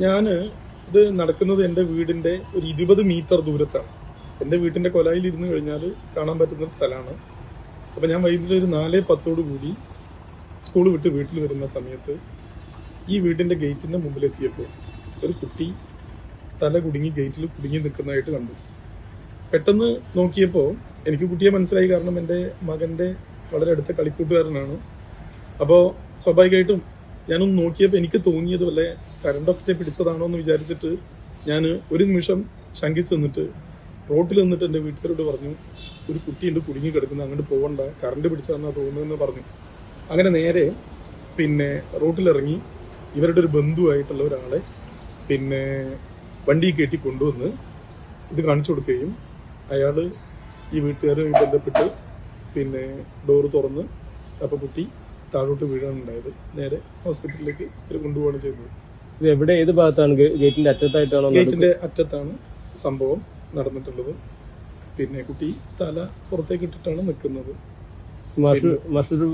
ഞാൻ ഇത് നടക്കുന്നത് എന്റെ വീടിന്റെ ഒരു ഇരുപത് മീറ്റർ ദൂരത്താണ്. എന്റെ വീട്ടിന്റെ കൊലായിൽ ഇരുന്ന് കഴിഞ്ഞാൽ കാണാൻ പറ്റുന്ന സ്ഥലമാണ്. അപ്പം ഞാൻ വൈകുന്നേരം ഒരു നാല് പത്തോടു കൂടി സ്കൂൾ വിട്ട് വീട്ടിൽ വരുന്ന സമയത്ത് ഈ വീടിന്റെ ഗേറ്റിന്റെ മുമ്പിലെത്തിയപ്പോൾ ഒരു കുട്ടി തല കുടുങ്ങി ഗേറ്റിൽ കുടുങ്ങി നിൽക്കുന്നതായിട്ട് കണ്ടു. പെട്ടെന്ന് നോക്കിയപ്പോൾ എനിക്ക് കുട്ടിയെ മനസ്സിലായി. കാരണം എന്റെ മകന്റെ വളരെ അടുത്ത കളിക്കൂട്ടുകാരനാണ്. അപ്പോൾ സ്വാഭാവികമായിട്ടും ഞാനൊന്ന് നോക്കിയപ്പോൾ എനിക്ക് തോന്നിയത് വല്ല കരണ്ടൊക്കെ പിടിച്ചതാണോ എന്ന് വിചാരിച്ചിട്ട് ഞാൻ ഒരു നിമിഷം ശങ്കിച്ച് നിന്നിട്ട് റോട്ടിൽ നിന്നിട്ട് എന്റെ വീട്ടുകാരോട് പറഞ്ഞു ഒരു കുട്ടിയുണ്ട് കുടുങ്ങി കിടക്കുന്നത് അങ്ങോട്ട് പോകണ്ട കറണ്ട് പിടിച്ചതെന്നാ തോന്നുന്നതെന്ന് പറഞ്ഞു. അങ്ങനെ നേരെ പിന്നെ റോട്ടിലിറങ്ങി ഇവരുടെ ഒരു ബന്ധുവായിട്ടുള്ള ഒരാളെ പിന്നെ വണ്ടി കയറ്റി കൊണ്ടുവന്ന് ഇത് കാണിച്ചു കൊടുക്കുകയും അയാൾ ഈ വീട്ടുകാരുമായി ബന്ധപ്പെട്ട് പിന്നെ ഡോറ് തുറന്ന് അപ്പോൾ കുട്ടി താഴോട്ട് വീഴാണ് ഉണ്ടായത് നേരെ ഹോസ്പിറ്റലിലേക്ക് ഇവർ കൊണ്ടുപോവാണ് ചെയ്തത്. ഇത് എവിടെ ഏത് ഭാഗത്താണ്? ഗേറ്റിന്റെ അറ്റത്തായിട്ടാണോ? ഗേറ്റിന്റെ അറ്റത്താണ് സംഭവം നടന്നിട്ടുള്ളത്. പിന്നെ കുട്ടി തല പുറത്തേക്ക് ഇട്ടിട്ടാണ് നിൽക്കുന്നത്. മറ്റൊരു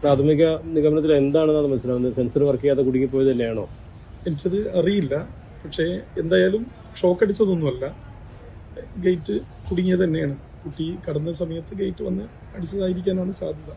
പ്രാഥമിക നിഗമനത്തിൽ എന്താണെന്നാണ് മനസ്സിലാവുന്നത്? സെൻസർ വർക്ക് ചെയ്യാതെ കുടുങ്ങി പോയതല്ലേയാണോ എനിക്കത് അറിയില്ല. പക്ഷേ എന്തായാലും ഷോക്ക് അടിച്ചതൊന്നുമല്ല. ഗേറ്റ് കുടുങ്ങിയത് തന്നെയാണ്. കുട്ടി കടന്ന സമയത്ത് ഗേറ്റ് വന്ന് അടിച്ചതായിരിക്കാനാണ് സാധ്യത.